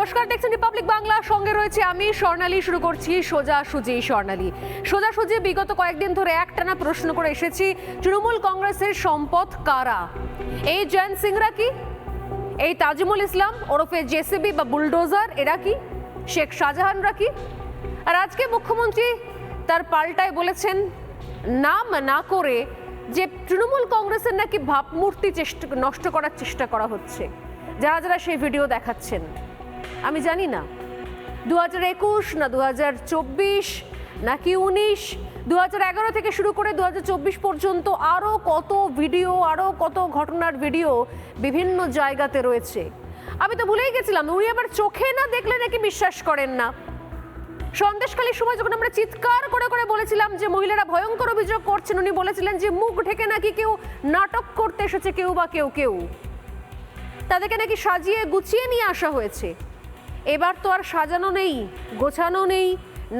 নমস্কার, দেখছেন রিপাবলিক বাংলা। সঙ্গে রয়েছে আমি, স্বর্ণালী। শুরু করছি সোজা সুজি, স্বর্ণালী। সোজা সুজি, বিগত কয়েকদিন ধরে একটানা প্রশ্ন করে এসেছি, তৃণমূল কংগ্রেসের সম্পদ কারা? এই জয়ন্ত সিংরা কি? এই তাজিমুল ইসলাম, ওরফে জেসিবি বা বুলডোজার, এরা কি? শেখ শাহজাহানরা কি? আর আজকে মুখ্যমন্ত্রী তার পাল্টায় বলেছেন, নাম না করে যে তৃণমূল কংগ্রেসের নাকি ভাবমূর্তি চেষ্টা নষ্ট করার চেষ্টা করা হচ্ছে। যারা যারা সেই ভিডিও দেখাচ্ছেন। আমি জানি না। দু হাজার একুশ না দু হাজার চব্বিশ নাকি উনিশ? দু হাজার এগারো থেকে শুরু করে দু হাজার চব্বিশ পর্যন্ত আরও কত ভিডিও আরও কত ঘটনার ভিডিও বিভিন্ন জায়গাতে রয়েছে। আমি তো ভুলেই গেছিলাম, উনি আবার চোখে না দেখলে নাকি বিশ্বাস করেন না। সন্দেশখালীর সময় যখন আমরা চিৎকার করে করে বলেছিলাম যে মহিলারা ভয়ঙ্কর অভিযোগ করছেন, উনি বলেছিলেন যে মুখ ঢেকে নাকি কেউ নাটক করতে এসেছে কেউ বা কেউ কেউ। তাদেরকে নাকি সাজিয়ে গুছিয়ে নিয়ে আসা হয়েছে। এবার তো আর সাজানো নেই, গোছানো নেই,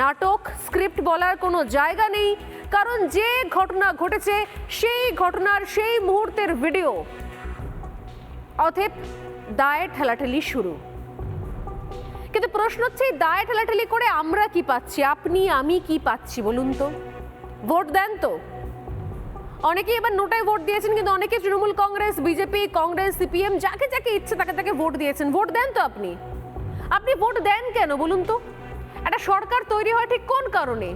নাটক, স্ক্রিপ্ট বলার কোনো জায়গা নেই, কারণ যে ঘটনা ঘটেছে সেই ঘটনার সেই মুহূর্তের ভিডিও। অথেপ দায়ে ঠেলাঠেলি শুরু। কিন্তু প্রশ্ন হচ্ছে, এই দায়ে ঠেলাঠেলি করে আমরা কি পাচ্ছি? আপনি, আমি কি পাচ্ছি বলুন তো? ভোট দেন তো। অনেকেই এবার নোটায় ভোট দিয়েছেন, কিন্তু অনেকে তৃণমূল কংগ্রেস, বিজেপি, কংগ্রেস, সিপিএম, যাকে যাকে ইচ্ছে তাকে তাকে ভোট দিয়েছেন। ভোট দেন তো আপনি। আপনি ভোট দেন কেন বলুন তো? একটা সরকার তৈরি হয় ঠিক কোন কারণে?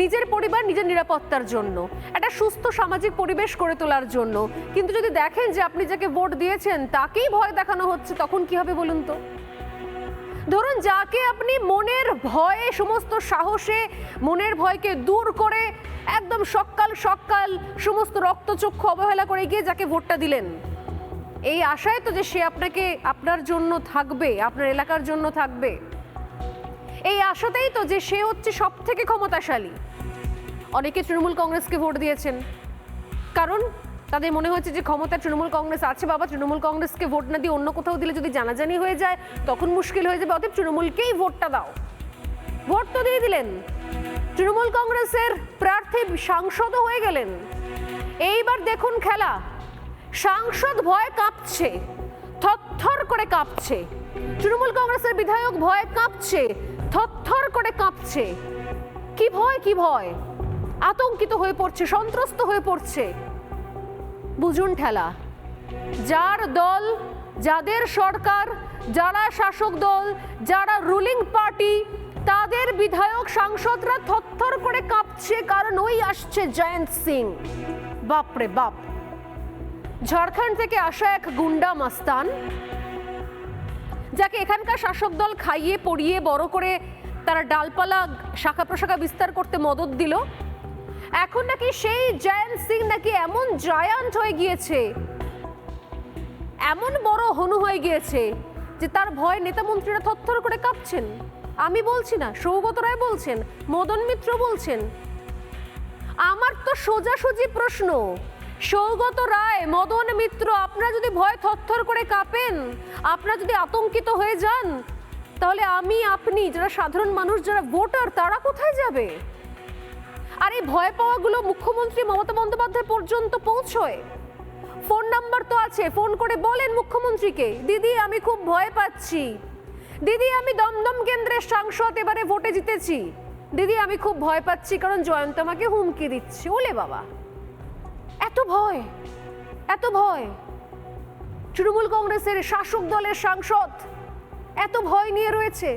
নিজের পরিবার নিজের নিরাপত্তার জন্য, একটা সুস্থ সামাজিক পরিবেশ করে তোলার জন্য। কিন্তু যদি দেখেন যে আপনি যাকে ভোট দিয়েছেন তাকেই ভয় দেখানো হচ্ছে, তখন কি হবে বলুন তো? ধরুন যাকে আপনি মনের ভয়ে, সমস্ত সাহসে, মনের ভয়কে দূর করে, একদম সকাল সকাল সমস্ত রক্তচক্ষু অবহেলা করে গিয়ে যাকে ভোটটা দিলেন এই আশায় তো যে সে আপনাকে আপনার জন্য থাকবে, আপনার এলাকার জন্য থাকবে। এই আশাতেই তো যে সে হচ্ছে সব থেকে ক্ষমতাশালী। অনেকে তৃণমূল কংগ্রেসকে ভোট দিয়েছেন। কারণ তাদের মনে হচ্ছে যে ক্ষমতা তৃণমূল কংগ্রেস আছে, বাবা তৃণমূল কংগ্রেসকে ভোট না দিয়ে অন্য কোথাও দিলে যদি জানাজানি হয়ে যায়, তখন মুশকিল হয়ে যাবে, অতএব তৃণমূলকেই ভোটটা দাও। ভোট তো দিয়ে দিলেন। তৃণমূল কংগ্রেসের প্রার্থী সাংসদও হয়ে গেলেন। এইবার দেখুন খেলা। সাংসদ ভয় কাঁপছে, থরথর করে কাঁপছে। তৃণমূল কংগ্রেসের বিধায়ক ভয় কাঁপছে, থরথর করে কাঁপছে। কি ভয় কি ভয়? আতঙ্কিত হয়ে পড়ছে, সন্ত্রস্ত হয়ে পড়ছে। বুঝুন ঠেলা, যার দল, যাদের সরকার, যারা শাসক দল, যারা রুলিং পার্টি, তাদের বিধায়ক সাংসদরা থরথর করে কাঁপছে, কারণ ওই আসছে জয়ন্ত সিং। বাপরে বাপ। ঝাড়খণ্ড থেকে আসা এক গুন্ডা মাস্তান, যাকে এখানকার শাসক দল খাইয়ে, পড়িয়ে, বড় করে তারা ডালপালা শাখা প্রশাখা বিস্তার করতে মদত দিল। এখন নাকি সেই জয়ন্ত সিং নাকি এমন জায়ান্ট হয়ে গিয়েছে, এমন বড় হনু হয়ে গিয়েছে যে তার ভয় নেতা মন্ত্রীরা থরথর করে কাঁপছেন। আমি বলছি না, সৌগত রায় বলছেন, মদন মিত্র বলছেন। আমার তো সোজাসুজি প্রশ্ন সৌগত রায়, মদন মিত্র, আপনারা যদি ভয় থরথর করে কাঁপেন, আপনারা যদি আতঙ্কিত হয়ে যান, তাহলে আমি, আপনি, যারা সাধারণ মানুষ, যারা ভোটার, তারা কোথায় যাবে? আর এই ভয় পাওয়াগুলো মুখ্যমন্ত্রী মমতা বন্দ্যোপাধ্যায় পর্যন্ত পৌঁছয়। ফোন নাম্বার তো আছে, ফোন করে বলেন মুখ্যমন্ত্রীকে, দিদি, আমি খুব ভয় পাচ্ছি। দিদি, আমি দমদম কেন্দ্রের সাংসদ, এবারে ভোটে জিতেছি। দিদি, আমি খুব ভয় পাচ্ছি, কারণ জয়ন্ত আমাকে হুমকি দিচ্ছে। ওলে বাবা। এত ভয় এত ভয়। তৃণমূল কংগ্রেসের শাসক দলের সাংসদ এত ভয় নিয়ে রয়েছে।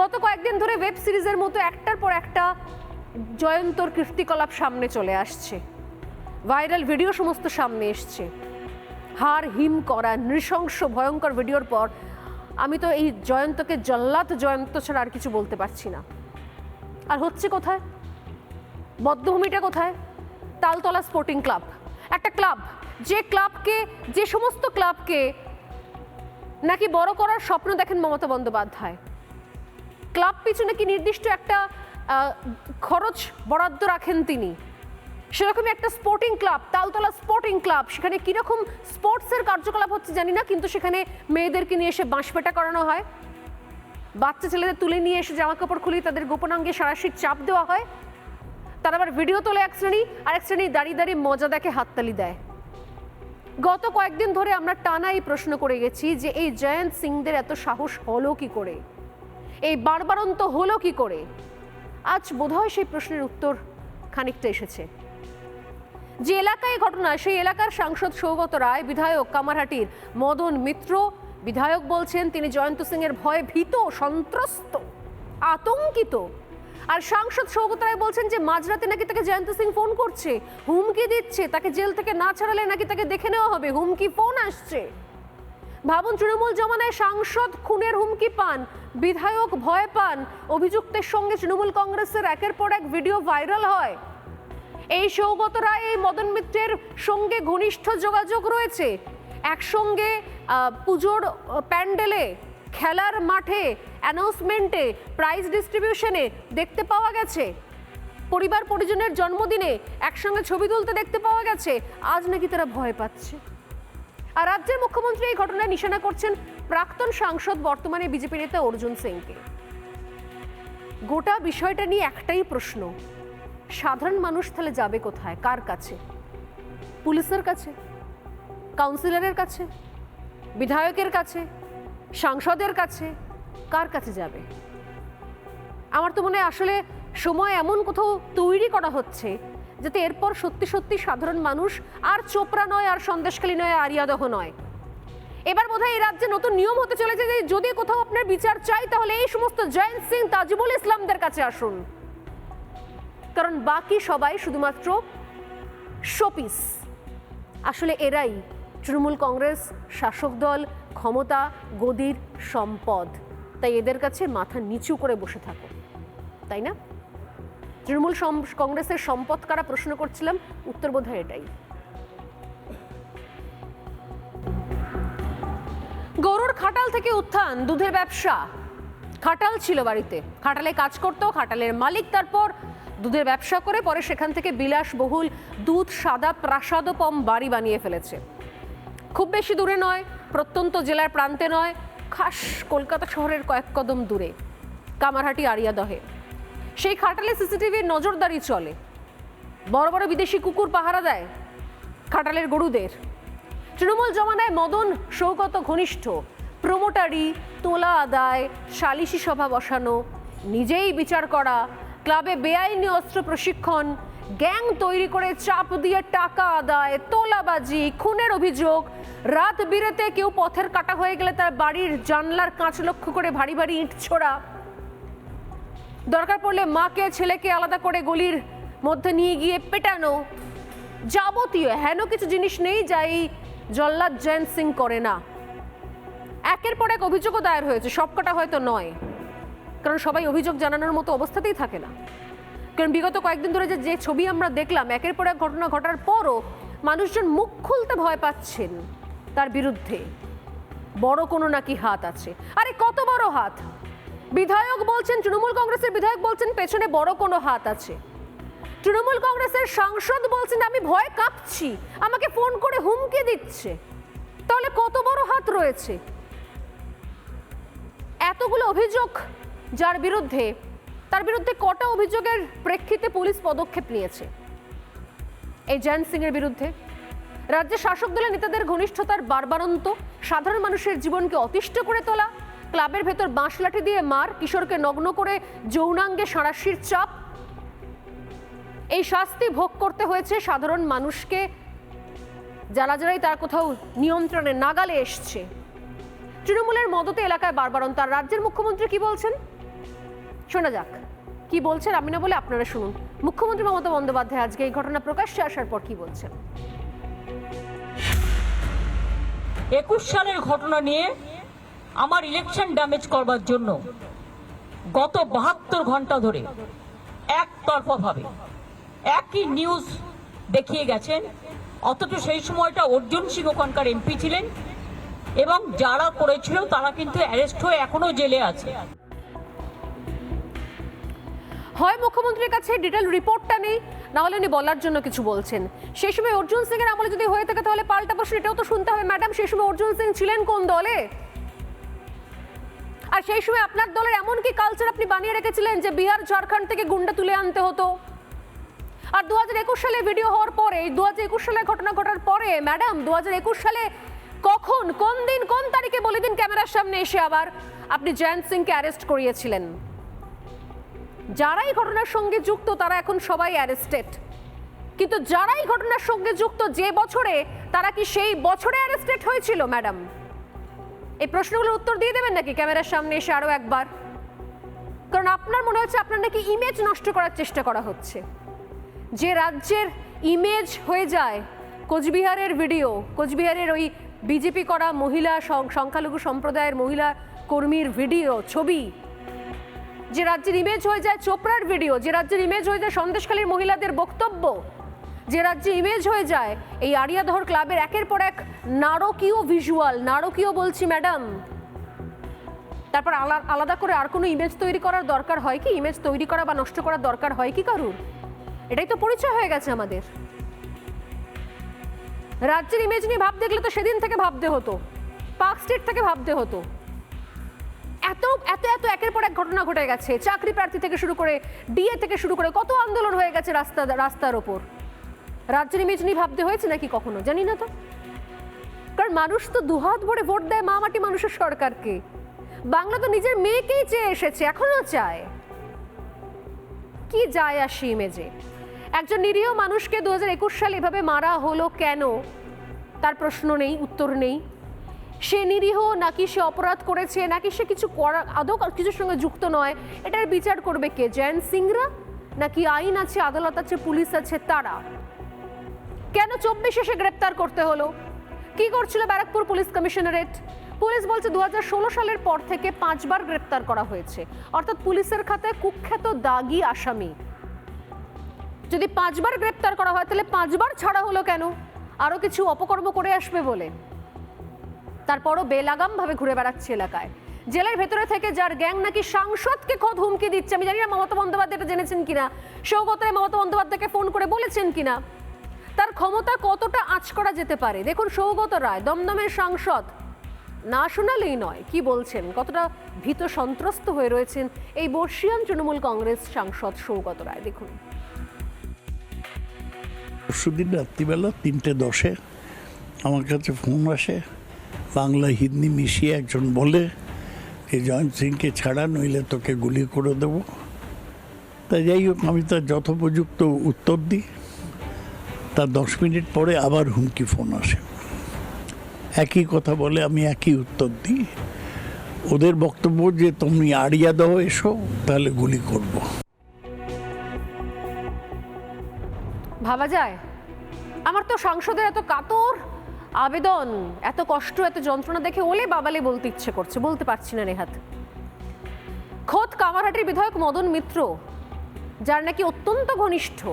গত কয়েকদিন ধরে ওয়েব সিরিজের মতো একটার পর একটা জয়ন্তর কীর্তিকলাপ সামনে চলে আসছে। ভাইরাল ভিডিও সমস্ত সামনে এসছে। হার হিম করা নৃশংস, ভয়ঙ্কর ভিডিওর পর আমি তো এই জয়ন্তকে জল্লাত জয়ন্ত ছাড়া আর কিছু বলতে পারছি না। আর হচ্ছে কোথায়? বদ্ধভূমিটা কোথায়? Taltala sporting club. একটা ক্লাব, যে ক্লাবকে, যে সমস্ত ক্লাবকে নাকি বড় করার স্বপ্ন দেখেন মমতা বন্দ্যোপাধ্যায়। ক্লাব পিছনে কি নির্দিষ্ট একটা খরচ বরাদ্দ রাখেন তিনি? সেরকমই একটা sporting club, Taltala sporting club, সেখানে কীরকম স্পোর্টসের কার্যকলাপ হচ্ছে জানি না, কিন্তু সেখানে মেয়েদেরকে নিয়ে এসে বাঁশপেটা করানো হয়। বাচ্চা ছেলেদের তুলে নিয়ে এসে জামা কাপড় খুলিয়ে তাদের গোপনাঙ্গে সারাশির চাপ দেওয়া হয়। তারা আবার ভিডিও তোলে এক শ্রেণি, আর এক শ্রেণি দাঁড়িয়ে দাঁড়িয়ে মজা দেখে হাততালি দেয়। গত কয়েকদিন ধরে আমরা টানাই প্রশ্ন করে গেছি যে এই জয়ন্ত সিংদের এত সাহস হলো কি করে? এই বারবারন্ত হলো কি করে? আজ বোধহয় সেই প্রশ্নের উত্তর খানিকটা এসেছে। যে এলাকায় ঘটনা, সেই এলাকার সাংসদ সৌগত রায়, বিধায়ক কামারহাটির মদন মিত্র, বিধায়ক বলছেন, তিনি জয়ন্ত সিং এর ভয়ে ভীত, সন্ত্রস্ত, আতঙ্কিত আর সাংসদ সৌগত রায় বলছেন যে মাঝরাতে নাকি তাকে জয়ন্ত সিং ফোন করছে, হুমকি দিচ্ছে, তাকে জেল থেকে না ছাড়ালে নাকি তাকে দেখে নেওয়া হবে, হুমকি ফোন আসছে। ভাবুন, তৃণমূল জমানায় সাংসদ খুনের হুমকি পান, বিধায়ক ভয় পান, অভিযুক্তের সঙ্গে তৃণমূল কংগ্রেসের একের পর এক ভিডিও ভাইরাল হয়। এই সৌগত রায়, এই মদন মিত্রের সঙ্গে ঘনিষ্ঠ যোগাযোগ রয়েছে। একসঙ্গে পুজোর প্যান্ডেলে খেলার মাঠে অ্যানাউন্সমেন্টে, প্রাইজ ডিস্ট্রিবিউশনে দেখতে পাওয়া গেছে। পরিবার পরিজনের জন্মদিনে একসঙ্গে ছবি তুলতে দেখতে পাওয়া গেছে। আজ নাকি তারা ভয় পাচ্ছে। আর রাজ্যের মুখ্যমন্ত্রী এই ঘটনায় নিশানা করছেন প্রাক্তন সাংসদ, বর্তমানে বিজেপি নেতা অর্জুন সিংকে। গোটা বিষয়টা নিয়ে একটাই প্রশ্ন, সাধারণ মানুষ তাহলে যাবে কোথায়? কার কাছে? পুলিশের কাছে? কাউন্সিলরের কাছে? বিধায়কের কাছে? সাংসদের কাছে কার কাছে যাবে? আমার তো মনে হয় আসলে সময় এমন কোথাও তৈরি করা হচ্ছে যাতে এরপর সত্যি সত্যি সাধারণ মানুষ আর চোপড়া নয়, আর সন্দেশখালী নয় আরিয়াদহ নয়। এবার বোধহয় এই রাজ্যে নতুন নিয়ম হতে চলেছে যে যদি কোথাও আপনার বিচার চাই, তাহলে এই সমস্ত জয়ন্ত সিং তাজিবুল ইসলামদের কাছে আসুন। কারণ বাকি সবাই শুধুমাত্র শোপিস। আসলে এরাই তৃণমূল কংগ্রেস, শাসক দল, ক্ষমতা, গদির, সম্পদ। তাই এদের কাছে মাথা নিচু করে বসে থাকো, তাই না? তৃণমূল কংগ্রেসের সম্পদ কারা প্রশ্ন করছিলাম? উত্তর বোধ এটাই। গরুর খাটাল থেকে উত্থান, দুধের ব্যবসা। খাটাল ছিল বাড়িতে। খাটালে কাজ করতো, খাটালের মালিক তারপর দুধের ব্যবসা করে, পরে সেখান থেকে বিলাসবহুল দুধ, সাদা প্রাসাদোপম বাড়ি বানিয়ে ফেলেছে। খুব বেশি দূরে নয়, প্রত্যন্ত জেলার প্রান্তে নয়, খাস কলকাতা শহরের কয়েক কদম দূরে, কামারহাটি আরিয়াদহে। সেই খাটালে সিসিটিভির নজরদারি চলে। বড় বড় বিদেশি কুকুর পাহারা দেয় খাটালের গরুদের। তৃণমূল জমানায় মদন সৌগত ঘনিষ্ঠ, প্রমোটারি তোলা আদায়, সালিশি সভা বসানো, নিজেই বিচার করা, ক্লাবে বেআইনি অস্ত্র প্রশিক্ষণ গ্যাং তৈরি করে চাপ দিয়ে টাকা আদায়, তোলাবাজি, খুনের অভিযোগ। রাত বিরেতে কেউ পথের কাটা হয়ে গেলে তার বাড়ির জানলার কাঁচ লক্ষ্য করে ভারী ভারী ইট ছোড়া। দরকার পড়লে মাকে, ছেলেকে আলাদা করে গলির মধ্যে নিয়ে গিয়ে পেটানো। যাবতীয় হেন কিছু জিনিস নেই যা এই জল্লাদ জয়ন্ত সিং করে না। একের পর এক অভিযোগও দায়ের হয়েছে, সবকটা হয়তো নয়। কারণ সবাই অভিযোগ জানানোর মতো অবস্থাতেই থাকে না। কারণ বিগত কয়েকদিন ধরে যে ছবি আমরা দেখলাম, একের পর এক ঘটনা ঘটার পরও মানুষজন মুখ খুলতে ভয় পাচ্ছেন তার বিরুদ্ধে। বড় কোনো নাকি হাত আছে। আরে কত বড় হাত? বিধায়ক বলছেন, তৃণমূল কংগ্রেসের বিধায়ক বলছেন, পেছনে বড় কোনো হাত আছে। তৃণমূল কংগ্রেসের সাংসদ বলছেন, আমি ভয় কাঁপছি, আমাকে ফোন করে হুমকি দিচ্ছে। তাহলে কত বড় হাত রয়েছে? এতগুলো অভিযোগ যার বিরুদ্ধে তার বিরুদ্ধে কটা অভিযোগের প্রেক্ষিতে পুলিশ পদক্ষেপ নিয়েছে। এই জয়ন্ত সিং এর বিরুদ্ধে রাজ্যের শাসক দলের নেতাদের ঘনিষ্ঠতার বারবারন্ত, সাধারণ মানুষের জীবনকে অতিষ্ঠ করে তোলা, ক্লাবের ভেতর বাঁশ লাঠি দিয়ে মার, কিশোরকে নগ্ন করে যৌনাঙ্গে সাঁড়াশির চাপ। এই শাস্তি ভোগ করতে হয়েছে সাধারণ মানুষকে। যারা যারাই তার কোথাও নিয়ন্ত্রণে নাগালে এসছে। তৃণমূলের মদতে এলাকায় বারবারন তার রাজ্যের মুখ্যমন্ত্রী কি বলছেন? শোনা যাক। কি বলছেন? আমি না বলে আপনারা শুনুন। মুখ্যমন্ত্রী মমতা বন্দ্যোপাধ্যায় আজকে এই ঘটনা প্রকাশ্যে আসার পর কি বলছেন? একুশ সালের ঘটনা নিয়ে আমার ইলেকশন ড্যামেজ করবার জন্য গত বাহাত্তর ঘণ্টা ধরে একতরফাভাবে একই নিউজ দেখিয়ে গেছেন। অথচ সেই সময়টা অর্জুন সিং ওখানকার এমপি ছিলেন এবং যারা করেছিল তারা কিন্তু অ্যারেস্ট হয়ে এখনও জেলে আছে। হয় মুখ্যমন্ত্রীর কাছে ডিটেল রিপোর্টটা নেই, না হলে উনি বলার জন্য কিছু বলছেন। সেই সময় অর্জুন সিং এর আমলে যদি হয়ে থাকে তাহলে পাল্টা প্রশ্ন, এটাও তো শুনতে হবে। ম্যাডাম, সেই সময় অর্জুন সিং ছিলেন কোন দলে? আর সেই সময় আপনার দলের এমন কি কালচার আপনি বানিয়ে রেখেছিলেন যে বিহার, ঝাড়খণ্ড থেকে গুন্ডা তুলে আনতে হতো? আর দু হাজার একুশ সালে ভিডিও হওয়ার পরে দু হাজার একুশ সালে ঘটনা ঘটার পরে, ম্যাডাম দু হাজার একুশ সালে কখন, কোন দিন, কোন তারিখে বলে দিন ক্যামেরার সামনে এসে আবার আপনি জয়ন্ত সিংকে অ্যারেস্ট করিয়েছিলেন? যারা এই ঘটনার সঙ্গে যুক্ত, তারা এখন সবাই অ্যারেস্টেড কিন্তু যারা এই ঘটনার সঙ্গে যুক্ত, যে বছরে, তারা কি সেই বছরে অ্যারেস্টেড হয়েছিল ম্যাডাম এই প্রশ্নগুলোর উত্তর দিয়ে দেবেন নাকি ক্যামেরার সামনে এসে আরও একবার? কারণ আপনার মনে হচ্ছে আপনার নাকি ইমেজ নষ্ট করার চেষ্টা করা হচ্ছে। যে রাজ্যের ইমেজ হয়ে যায়, কোচবিহারের ভিডিও কোচবিহারের ওই বিজেপি করা মহিলা সংখ্যালঘু সম্প্রদায়ের মহিলা কর্মীর ভিডিও ছবি যে রাজ্যের ইমেজ হয়ে যায় চোপড়ার ভিডিও যে রাজ্যের ইমেজ হয়ে যায় সন্দেশখালীর মহিলাদের বক্তব্য, যে রাজ্যে ইমেজ হয়ে যায় এই আরিয়াধর ক্লাবের একের পর এক নারকীয় ভিজুয়াল নারকীয় বলছি ম্যাডাম তারপর আলা- আলাদা করে আর কোনো ইমেজ তৈরি করার দরকার হয় কি? ইমেজ তৈরি করা বা নষ্ট করার দরকার হয় কি কারুর? এটাই তো পরিচয় হয়ে গেছে আমাদের। রাজ্যের ইমেজ নিয়ে ভাব দেখলে তো সেদিন থেকে ভাবতে হতো। পার্ক স্ট্রিট থেকে ভাবতে হতো। এত এত এত একের পর এক ঘটনা ঘটে গেছে। চাকরি প্রার্থী থেকে শুরু করে ডিএ থেকে শুরু করে কত আন্দোলন হয়ে গেছে রাস্তা, রাস্তার ওপর। রাজ্যের ইমেজ নিয়ে ভাবতে হয়েছে নাকি কখনো, জানি না তো। কারণ মানুষ তো দুহাত ভরে ভোট দেয় মা মাটি মানুষের সরকারকে। বাংলা তো নিজের মেয়েকেই চেয়ে এসেছে এখনও চায়। কি যায় আসি ইমেজে? একজন নিরীহ মানুষকে দু হাজার একুশ সালে এভাবে মারা হলো কেন? তার প্রশ্ন নেই, উত্তর নেই। সে নিরীহ নাকি সে অপরাধ করেছে, নাকি সে কিছু করা, আদৌ কিছুর সঙ্গে যুক্ত নয়, এটার বিচার করবে কে? জয়ন্ত সিংরা? নাকি আইন আছে, আদালত আছে, পুলিশ আছে, তারা? কেন চব্বিশে সে গ্রেপ্তার করতে হলো? কি করছিল ব্যারাকপুর পুলিশ কমিশনারেট? পুলিশ বলছে দু হাজার ষোলো সালের পর থেকে পাঁচবার গ্রেপ্তার করা হয়েছে। অর্থাৎ পুলিশের খাতায় কুখ্যাত দাগি আসামি। যদি পাঁচবার গ্রেপ্তার করা হয়, তাহলে পাঁচবার ছাড়া হলো কেন? আরও কিছু অপকর্ম করে আসবে বলে। তারপরও বেলাগাম ভাবে ঘুরে বেড়াচ্ছে এলাকায়। জেলের ভেতরে থেকে যার গ্যাং নাকি সাংসদকে খোদ হুমকি দিচ্ছে, আমি জানি না, মমতা বন্দ্যোপাধ্যায় এটা জেনেছেন কিনা। সৌগত মমতা বন্দ্যোপাধ্যায়কে ফোন করে বলেছেন কিনা। তার ক্ষমতা কতটা আঁচ করা যেতে পারে? দেখুন সৌগত রায়, দমদমের সাংসদ। না শোনালেই নয়, কি বলছেন? কতটা ভীত সন্ত্রস্ত হয়ে রয়েছেন এই বর্ষিয়ান তৃণমূল কংগ্রেস সাংসদ সৌগত রায়, দেখুন। পরশুদিন রাত্রিবেলা তিনটে দশে আমার কাছে ফোন আসে বাংলা হিন্দি মিশিয়ে একজন বলে যে, জয়ন্ত সিংকে ছাড়া নইলে তোকে গুলি করে দেব। তা যাই হোক, আমি তার যথোপযুক্ত উত্তর দিই। তার দশ মিনিট পরে আবার হুমকি ফোন আসে। একই কথা বলে আমি একই উত্তর দিই। ওদের বক্তব্য যে, তুমি আড়িয়া দাও, এসো, তাহলে গুলি করব। ভাবা যায়? আমার তো সাংসদের এত কাতর। আবেদন, এত কষ্ট, এত যন্ত্রণা দেখে ওলে বাবালে বলতে ইচ্ছে করছে, বলতে পারছি না নেহাত। খোদ কামারহাটির বিধায়ক মদন মিত্র, যার নাকি অত্যন্ত ঘনিষ্ঠ,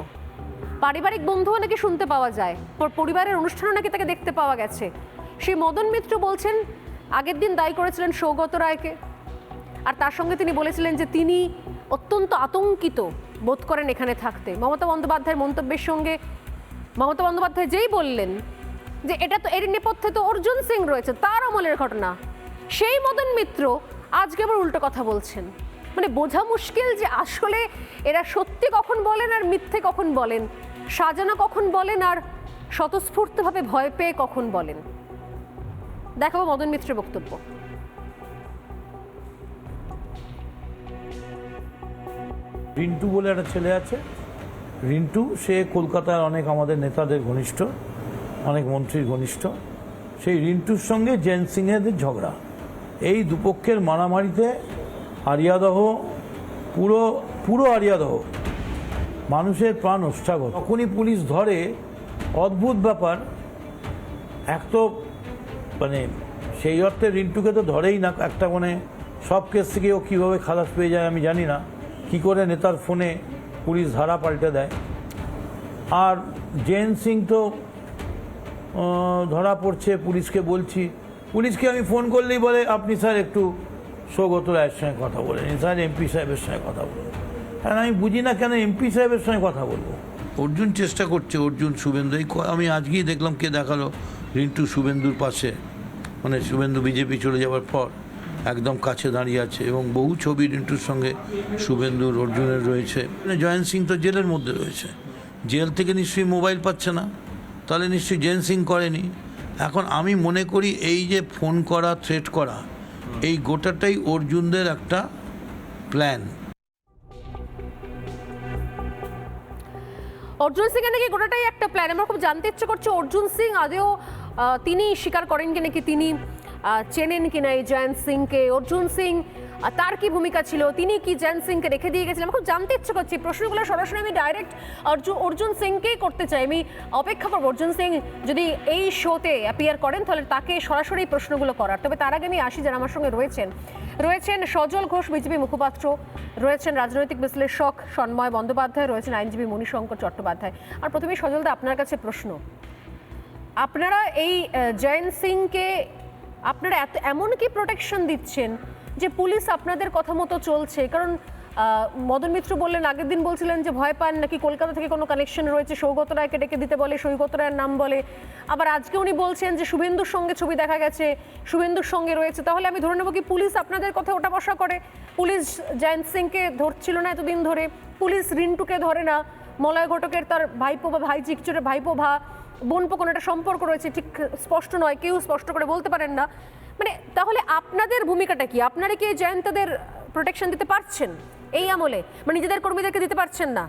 পারিবারিক বন্ধুও নাকি শুনতে পাওয়া যায়, পর- পরিবারের অনুষ্ঠানও নাকি তাকে দেখতে পাওয়া গেছে। সেই মদন মিত্র বলছেন, আগের দিন দায়ী করেছিলেন সৌগত রায়কে, আর তার সঙ্গে তিনি বলেছিলেন যে তিনি অত্যন্ত আতঙ্কিত বোধ করেন এখানে থাকতে। মমতা বন্দ্যোপাধ্যায়ের মন্তব্যের সঙ্গে মমতা বন্দ্যোপাধ্যায় যেই বললেন যে এটা তো এর নেপথ্যে তো অর্জুন সিং রয়েছে, তার আমলের ঘটনা। সেই মদন মিত্র আজকে আবার উল্টো কথা বলছেন। মানে বোঝা মুশকিল যে আসলে এরা সত্যি কখন বলেন আর মিথ্যে কখন বলেন, সাজানো কখন বলেন আর স্বতঃস্ফূর্তভাবে ভয় পেয়ে কখন বলেন। দেখাবো মদন মিত্রের বক্তব্য। রিন্টু বলে একটা ছেলে আছে। রিন্টু, সে কলকাতার অনেক আমাদের নেতাদের ঘনিষ্ঠ। অনেক মন্ত্রীর ঘনিষ্ঠ। সেই রিন্টুর সঙ্গে জেন সিংহেদের ঝগড়া। এই দুপক্ষের মারামারিতে আরিয়াদহ, পুরো পুরো আরিয়াদহ, মানুষের প্রাণ ওষ্ঠাগত। তখনই পুলিশ ধরে, অদ্ভুত ব্যাপার। এক তো মানে সেই অর্থে রিন্টুকে তো ধরেই না, একটা মানে সব কেস থেকে ও কীভাবে খালাস পেয়ে যায় আমি জানি না। কি করে নেতার ফোনে পুলিশ ধারা পাল্টে দেয়। আর জেন সিং তো ধরা পড়ছে, পুলিশকে বলছি। পুলিশকে আমি ফোন করলেই বলে, আপনি স্যার একটু সৌগত রায়ের সঙ্গে কথা বলেন স্যার এমপি সাহেবের সঙ্গে কথা বলেন কারণ আমি বুঝি না কেন এমপি সাহেবের সঙ্গে কথা বলব। অর্জুন চেষ্টা করছে, অর্জুন, শুভেন্দু। এই আমি আজকেই দেখলাম কে দেখাল, রিন্টু শুভেন্দুর পাশে। মানে শুভেন্দু বিজেপি চলে যাওয়ার পর একদম কাছে দাঁড়িয়ে আছে এবং বহু ছবি রিন্টুর সঙ্গে শুভেন্দুর, অর্জুনের রয়েছে। মানে জয়ন্ত সিং তো জেলের মধ্যে রয়েছে। জেল থেকে নিশ্চয়ই মোবাইল পাচ্ছে না। তাহলে নিশ্চয়ই জেন্সিং করেনি। এখন আমি মনে করি এই যে ফোন করা থ্রেট করা, এই গোটাটাই অর্জুনদের একটা প্ল্যান অর্জুন সিং নাকি গোটাটাই একটা প্ল্যান আমরা খুব জানতে ইচ্ছে করছে অর্জুন সিং আদেও তিনি স্বীকার করেন কি নাকি তিনি চেনেন কিনা এই জয়ন্ত সিংকে? অর্জুন সিং তার কি ভূমিকা ছিল? তিনি কি জয়ন্ত সিংকে রেখে দিয়ে গেছিলেন? খুব জানতে ইচ্ছে করছি। প্রশ্নগুলো সরাসরি আমি ডাইরেক্ট অর্জুন অর্জুন সিংকেই করতে চাই। আমি অপেক্ষা করব। অর্জুন সিং যদি এই শোতে অ্যাপিয়ার করেন, তাহলে তাকে সরাসরি প্রশ্নগুলো করার। তবে তার আগে আমি আসি, যারা আমার সঙ্গে রয়েছেন। রয়েছেন সজল ঘোষ, বিজেপি মুখপাত্র। রয়েছেন রাজনৈতিক বিশ্লেষক সন্ময় বন্দ্যোপাধ্যায়। রয়েছেন আইনজীবী মণিশঙ্কর চট্টোপাধ্যায়। আর প্রথমেই সজলদা আপনার কাছে প্রশ্ন। আপনারা এই জয়ন্ত সিংকে আপনারা এত, এমন কি প্রোটেকশন দিচ্ছেন? যে পুলিশ আপনাদের কথা মতো চলছে, কারণ মদন মিত্র বললেন, আগের দিন বলছিলেন যে ভয় পান নাকি কলকাতা থেকে কোনো কানেকশন রয়েছে, সৌগত রায়কে ডেকে দিতে বলে, সৌগত রায়ের নাম বলে। আবার আজকে উনি বলছেন যে শুভেন্দুর সঙ্গে ছবি দেখা গেছে, শুভেন্দুর সঙ্গে রয়েছে। তাহলে আমি ধরে নেব কি পুলিশ আপনাদের কথা ওটা বসা করে? পুলিশ জয়ন্ত সিংকে ধরছিল না এতদিন ধরে, পুলিশ রিন্টুকে ধরে না, মলয় ঘটকের তার ভাইপো বা ভাই চিকচুরের ভাইপো ভা বোনপো কোনো একটা সম্পর্ক রয়েছে, ঠিক স্পষ্ট নয়, কেউ স্পষ্ট করে বলতে পারেন না। মানে তাহলে আপনাদের ভূমিকাটা কি? আপনারা কি জয়ন্তদের প্রোটেকশন দিতে পারছেন? এই আমলে? মানে নিজেদের কর্মীদেরকে দিতে পারছেন না?